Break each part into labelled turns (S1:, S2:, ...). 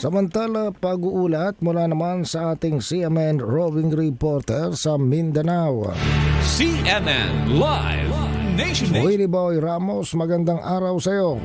S1: Samantala, pag-uulat mula naman sa ating CMN roving reporter sa Mindanao.
S2: CNN Live Nation
S1: Willie Boy Ramos, magandang araw sa iyo.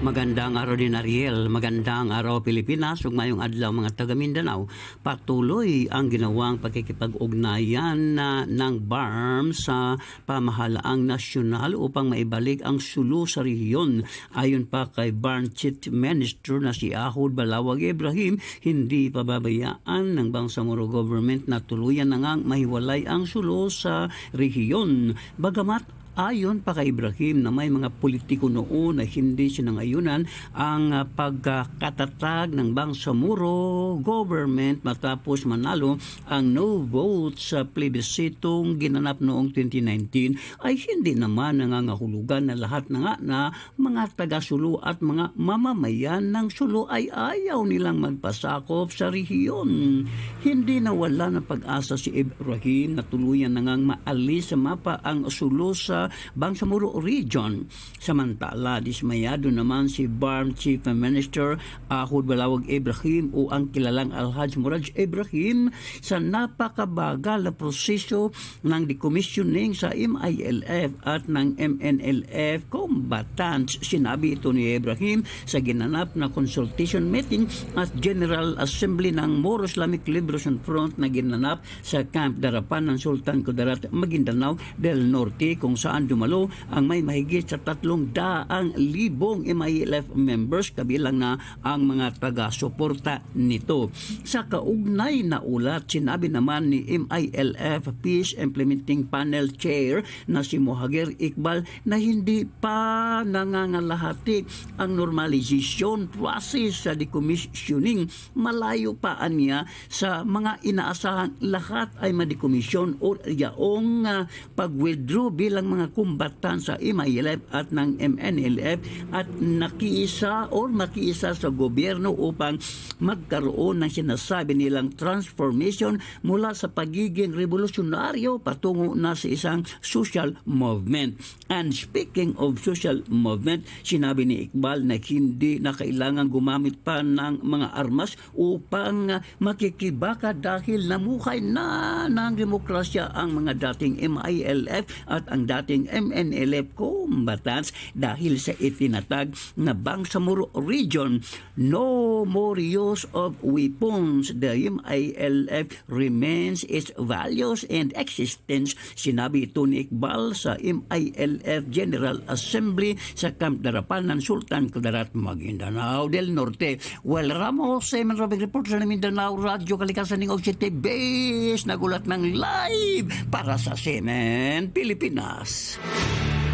S3: Magandang araw din Ariel, magandang araw Pilipinas, ug mayong adlaw mga taga Mindanao. Patuloy ang ginawang pakikipag-ugnayan na ng BARM sa pamahalaang nasyonal upang maibalik ang sulo sa rehiyon. Ayon pa kay BARM Chief Minister na si Ahod Balawag Ibrahim, hindi pababayaan ng Bangsamoro government na tuluyan na ngang mahiwalay ang sulo sa rehiyon. Bagamat Ayon pa kay Ibrahim na may mga politiko noon na hindi sinangayunan ang ah, pagkakatatag ng Bangsamoro government matapos manalo ang no vote sa plebisitong ginanap noong 2019 ay hindi naman nangangahulugan na lahat na nga na mga taga-Sulu at mga mamamayan ng Sulu ay ayaw nilang magpasakop sa rehiyon. Hindi nawala ng pag-asa si Ibrahim na tuluyan na maalis sa mapa ang Sulu sa Bangsamoro Region. Samantala, dismayado naman si BARM Chief Minister Ahod Balawag Ibrahim o ang kilalang Alhaj Muraj Ibrahim sa napakabagal na proseso ng decommissioning sa MILF at ng MNLF combatants. Sinabi ito ni Ibrahim sa ginanap na consultation meeting at General Assembly ng Moro Islamic Liberation Front na ginanap sa Camp Darapan ng Sultan Kudarat, Maguindanao del Norte kung saan dumalo ang may mahigit sa tatlong daang libong MILF members kabilang na ang mga taga-suporta nito. Sa kaugnay na ulat, sinabi naman ni MILF Peace Implementing Panel Chair na si Mohagir Iqbal na hindi pa nangangalahati ang normalization process sa decommissioning. Malayo pa niya sa mga inaasahang lahat ay madikomisyon o yaong ah, pag-withdraw bilang mga kumbatan sa MILF at ng MNLF at nakiisa o makiisa sa gobyerno upang magkaroon ng sinasabi nilang transformation mula sa pagiging revolusyonaryo patungo na sa isang social movement. And speaking of social movement, sinabi ni Iqbal na hindi na kailangan gumamit pa ng mga armas upang makikibaka dahil namuhay na ng demokrasya ang mga dating MILF at ang dating MNLF combatants dahil sa itinatag na Bangsamoro region. No more use of weapons. The MILF remains its values and existence. Sinabi ito ni Iqbal sa MILF General Assembly sa Camp Darapan ng Sultan Kudarat, Maguindanao del Norte. Well, Ramos, Semen Robert Report sa Mindanao Radio Kalikasan ng City Base. Nagulat ng live para sa Semen, Pilipinas.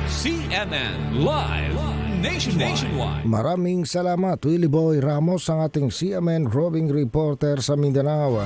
S2: CNN Live Nation Nationwide
S1: Maraming salamat Willie Boy Ramos ang ating CMN roving reporter sa Mindanao.